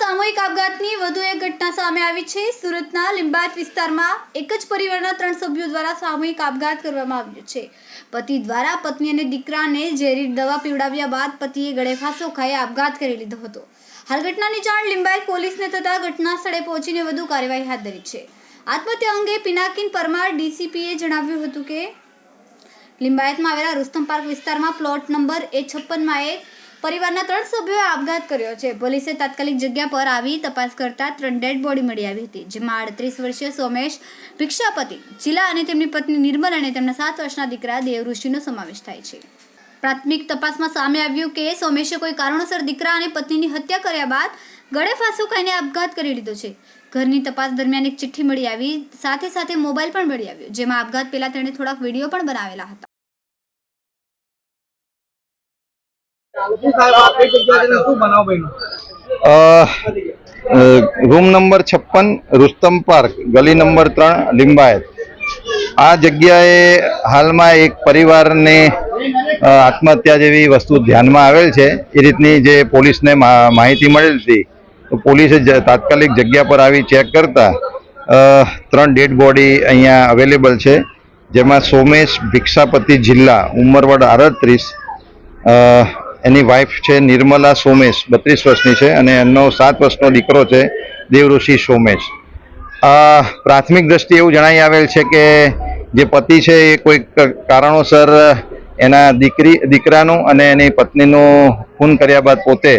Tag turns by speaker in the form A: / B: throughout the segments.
A: સામૂહિક આપઘાતની વધુ એક ઘટના સામે આવી છે. સુરતના લિંબાયત વિસ્તારમાં એક જ પરિવારના ત્રણ સભ્યો દ્વારા સામૂહિક આપઘાત કરવામાં આવ્યો છે. પતિ દ્વારા પત્ની અને દીકરાને ઝેરી દવા પીવડાવ્યા બાદ પતિએ ગળે ફાંસો ખાઈ આપઘાત કરી લીધો હતો. હાલ ઘટનાની જાણ લિંબાયત પોલીસને થતાં ઘટના સ્થળે પહોંચીને વધુ કાર્યવાહી હાથ ધરી છે. આત્મહત્યા અંગે પિનાકિન પરમાર ડીસીપીએ જણાવ્યું હતું કે, લિંબાયતમાં આવેલા રુસ્તમ પાર્ક વિસ્તારમાં પ્લોટ નંબર એ છપ્પનમાં એક પરિવારના ત્રણ સભ્યોએ આપઘાત કર્યો છે. પોલીસે તાત્કાલિક જગ્યા પર આવી તપાસ કરતા ત્રણ ડેડ બોડી મળી આવી હતી, જેમાં આડત્રીસ વર્ષીય સોમેશ ભિક્ષાપતિ જિલ્લા અને તેમની પત્ની નિર્મલ અને તેમના સાત વર્ષના દીકરા દેવઋષિનો સમાવેશ થાય છે. પ્રાથમિક તપાસમાં સામે આવ્યું કે સોમેશે કોઈ કારણોસર દીકરા અને પત્નીની હત્યા કર્યા બાદ ગળે ફાંસો ખાઈને આપઘાત કરી લીધો છે. ઘરની તપાસ દરમિયાન એક ચિઠ્ઠી મળી આવી, સાથે સાથે મોબાઈલ પણ મળી આવ્યો, જેમાં આપઘાત પહેલા તેણે થોડાક વીડિયો પણ બનાવેલા હતા.
B: રૂમ નંબર છપ્પન, રુસ્તમ પાર્ક, ગલી નંબર ત્રણ, લિંબાયત. આ જગ્યાએ હાલમાં એક પરિવારને આત્મહત્યા જેવી વસ્તુ ધ્યાનમાં આવેલ છે. એ રીતની જે પોલીસને માહિતી મળેલ હતી, તો પોલીસે તાત્કાલિક જગ્યા પર આવી ચેક કરતા ત્રણ ડેડ બોડી અહીંયા અવેલેબલ છે. જેમાં સોમેશ ભિક્ષાપતિ જિલ્લા, ઉંમરવડ આડત્રીસ એની વાઇફ છે નિર્મલા સોમેશ, બત્રીસ વર્ષની છે અને એમનો સાત વર્ષનો દીકરો છે દેવઋષિ સોમેશ. પ્રાથમિક દ્રષ્ટિએ એવું જણાઈ આવેલ છે કે જે પતિ છે એ કોઈક કારણોસર એના દીકરી, દીકરાનું અને એની પત્નીનું ખૂન કર્યા બાદ પોતે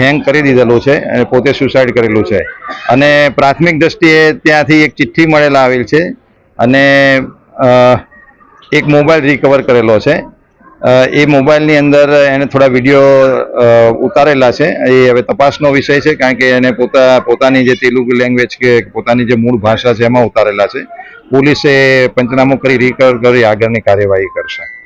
B: હેંગ કરી દીધેલું છે અને પોતે સુસાઇડ કરેલું છે. અને પ્રાથમિક દ્રષ્ટિએ ત્યાંથી એક ચિઠ્ઠી મળેલા આવેલ છે અને એક મોબાઈલ રિકવર કરેલો છે. એ મોબાઈલની અંદર એને થોડા વીડિયો ઉતારેલા છે. એ હવે તપાસનો વિષય છે, કારણ કે એને પોતા, પોતાની જે તેલુગુ લેંગ્વેજ કે પોતાની જે મૂળ ભાષા છે, એમાં ઉતારેલા છે. પોલીસે પંચનામું કરી રિકવર કરી, આગળની કાર્યવાહી કરશે.